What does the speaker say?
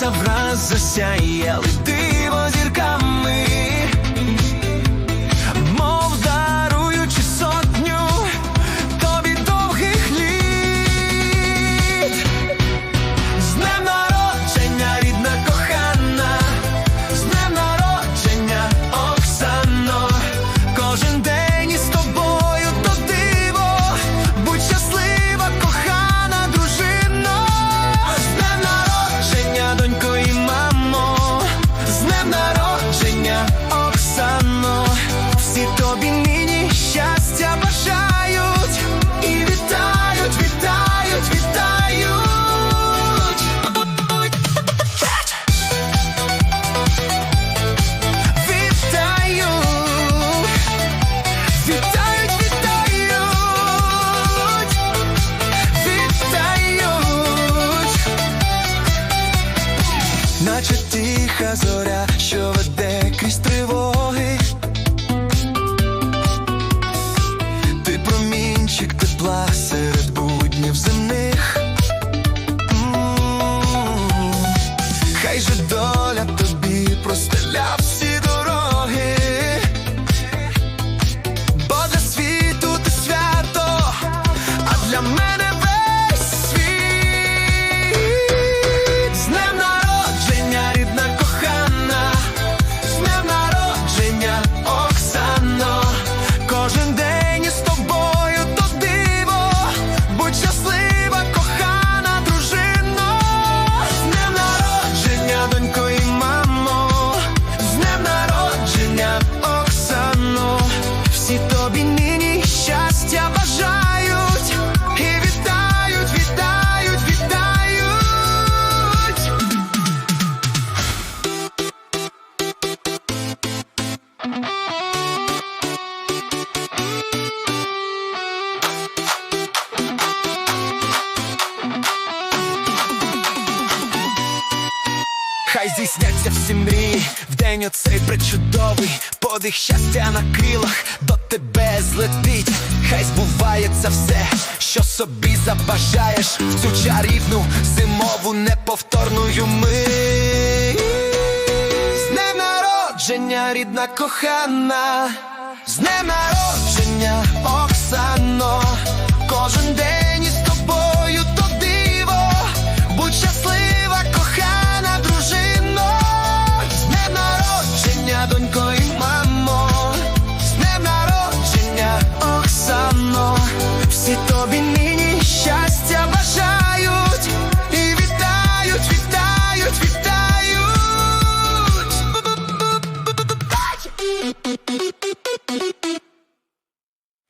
сонця враз засяяли ти. тиха зоря, що веде крізь тривоги, ти промінчик тепла. Хай всі мрії, вдень оцей причудовий подих щастя на крилах. До тебе злетить, хай збувається все, що собі забажаєш. В цю чарівну зимову неповторну мить. З днем народження, рідна кохана, з днем народження, Оксано, кожен день.